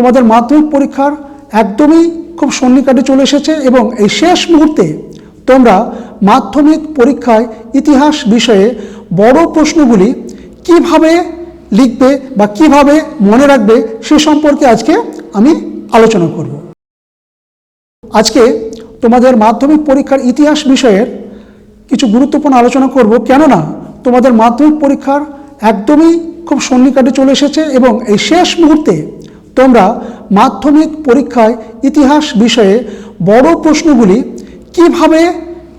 তোমাদের মাধ্যমিক পরীক্ষার একদমই খুব সন্নিকাটে চলে এসেছে এবং এই শেষ মুহূর্তে তোমরা মাধ্যমিক পরীক্ষায় ইতিহাস বিষয়ে বড় প্রশ্নগুলি কীভাবে লিখবে বা কীভাবে মনে রাখবে সে সম্পর্কে আজকে আমি আলোচনা করব। আজকে তোমাদের মাধ্যমিক পরীক্ষার ইতিহাস বিষয়ের কিছু গুরুত্বপূর্ণ আলোচনা করব, কেননা তোমাদের মাধ্যমিক পরীক্ষার একদমই খুব সন্নিকটে চলে এসেছে এবং এই শেষ মুহূর্তে তোমরা মাধ্যমিক পরীক্ষায় ইতিহাস বিষয়ে বড় প্রশ্নগুলি কীভাবে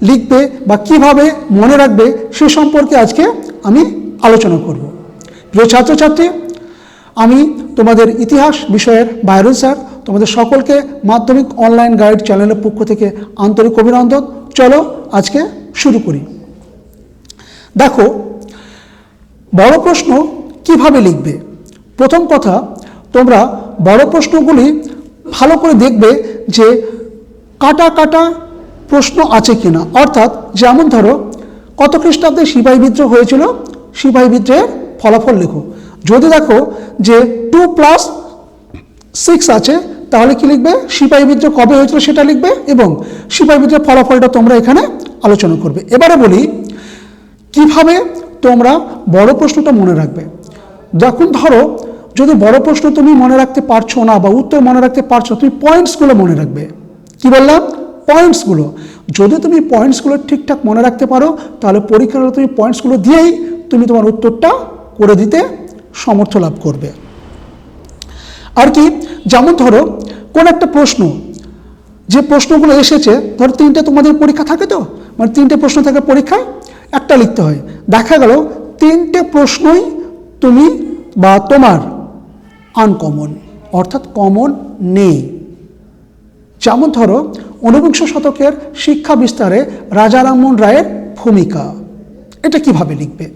লিখবে বা কীভাবে মনে রাখবে সে সম্পর্কে আজকে আমি আলোচনা করব। প্রিয় ছাত্রছাত্রী, আমি তোমাদের ইতিহাস বিষয়ের বাইরন স্যার, তোমাদের সকলকে মাধ্যমিক অনলাইন গাইড চ্যানেলের পক্ষ থেকে আন্তরিক অভিনন্দন। চলো আজকে শুরু করি। দেখো, বড় প্রশ্ন কীভাবে লিখবে? প্রথম কথা তোমরা বড় প্রশ্নগুলি ভালো করে দেখবে যে কাটা কাটা প্রশ্ন আছে কিনা। অর্থাৎ যেমন ধরো, কত খ্রিস্টাব্দে সিপাহী বিদ্রোহ হয়েছিল? সিপাহী বিদ্রোহের ফলাফল লেখো। যদি দেখো যে টু প্লাস সিক্স আছে, তাহলে কি লিখবে? সিপাহী বিদ্রোহ কবে হয়েছিল সেটা লিখবে এবং সিপাহী বিদ্রোহের ফলাফলটা তোমরা এখানে আলোচনা করবে। এবারে বলি, কীভাবে তোমরা বড় প্রশ্নটা মনে রাখবে? যখন ধরো যদি বড় প্রশ্ন তুমি মনে রাখতে পারছ না বা উত্তর মনে রাখতে পারছ, তুমি পয়েন্টসগুলো মনে রাখবে। কি বললাম? পয়েন্টসগুলো যদি তুমি পয়েন্টসগুলো ঠিকঠাক মনে রাখতে পারো, তাহলে পরীক্ষার তুমি পয়েন্টসগুলো দিয়েই তুমি তোমার উত্তরটা করে দিতে সমর্থ লাভ করবে। আর কি? যেমন ধরো, কোন একটা প্রশ্ন, যে প্রশ্নগুলো এসেছে, ধরো তিনটে তোমাদের পরীক্ষা থাকে তো মানে তিনটে প্রশ্ন থাকে পরীক্ষায়, একটা লিখতে হয়। দেখা গেল, তিনটে প্রশ্নই তুমি বা তোমার আনকমন অর্থাৎ কমন নেই। যেমন ধরো, ঊনবিংশ শতকের শিক্ষা বিস্তারে রাজা রামমোহন রায়ের ভূমিকা। এটা কীভাবে লিখবে?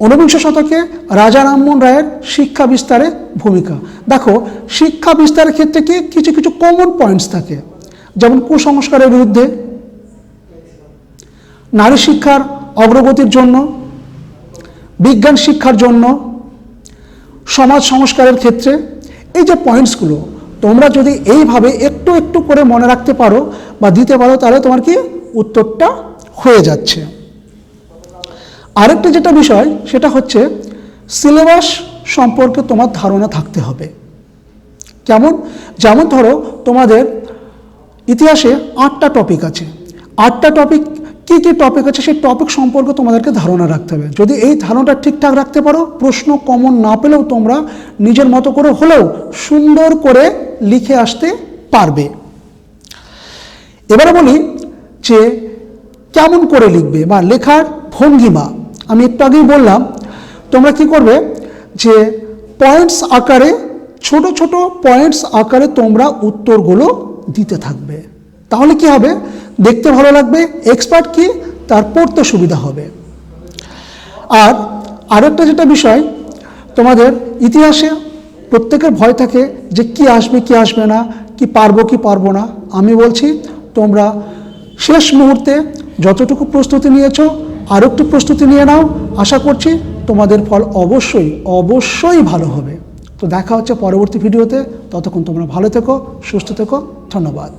ঊনবিংশ শতকে রাজা রামমোহন রায়ের শিক্ষা বিস্তারে ভূমিকা। দেখো, শিক্ষা বিস্তারের ক্ষেত্রে কি কিছু কিছু কমন পয়েন্টস থাকে। যেমন কুসংস্কারের বিরুদ্ধে, নারী শিক্ষার অগ্রগতির জন্য, বিজ্ঞান শিক্ষার জন্য সমাজ সংস্কারের ক্ষেত্রে, এই যে পয়েন্টসগুলো তোমরা যদি এইভাবে একটু একটু করে মনে রাখতে পারো বা দিতে পারো, তাহলে তোমার কি উত্তরটা হয়ে যাচ্ছে। আরেকটা যেটা বিষয়, সেটা হচ্ছে সিলেবাস সম্পর্কে তোমার ধারণা থাকতে হবে। কেমন? যেমন ধরো, তোমাদের ইতিহাসে আটটা টপিক আছে। আটটা টপিক কি কি টপিক আছে, সেই টপিক সম্পর্কে তোমাদেরকে ধারণা রাখতে হবে। যদি এই ধারণাটা ঠিকঠাক রাখতে পারো, প্রশ্ন কমন না পেলেও তোমরা নিজের মতো করে হলেও সুন্দর করে লিখে আসতে পারবে। এবারে বলি যে, কেমন করে লিখবে বা লেখার ভঙ্গিমা? আমি একটু আগেই বললাম, তোমরা কি করবে যে পয়েন্টস আকারে, ছোট ছোট পয়েন্টস আকারে তোমরা উত্তরগুলো দিতে থাকবে। তাহলে কি হবে? দেখতে ভালো লাগবে এক্সপার্ট কি? তার পড়তে সুবিধা হবে। আর আরেকটা যেটা বিষয়, তোমাদের ইতিহাসে প্রত্যেকের ভয় থাকে যে কি আসবে কি আসবে না, কি পারব কি পারব না। আমি বলছি, তোমরা শেষ মুহূর্তে যতটুকু প্রস্তুতি নিয়েছো আর একটু প্রস্তুতি নিয়ে নাও। আশা করছি, তোমাদের ফল অবশ্যই অবশ্যই ভালো হবে। তো দেখা হচ্ছে পরবর্তী ভিডিওতে। ততক্ষণ তোমরা ভালো থেকো, সুস্থ থেকো। ধন্যবাদ।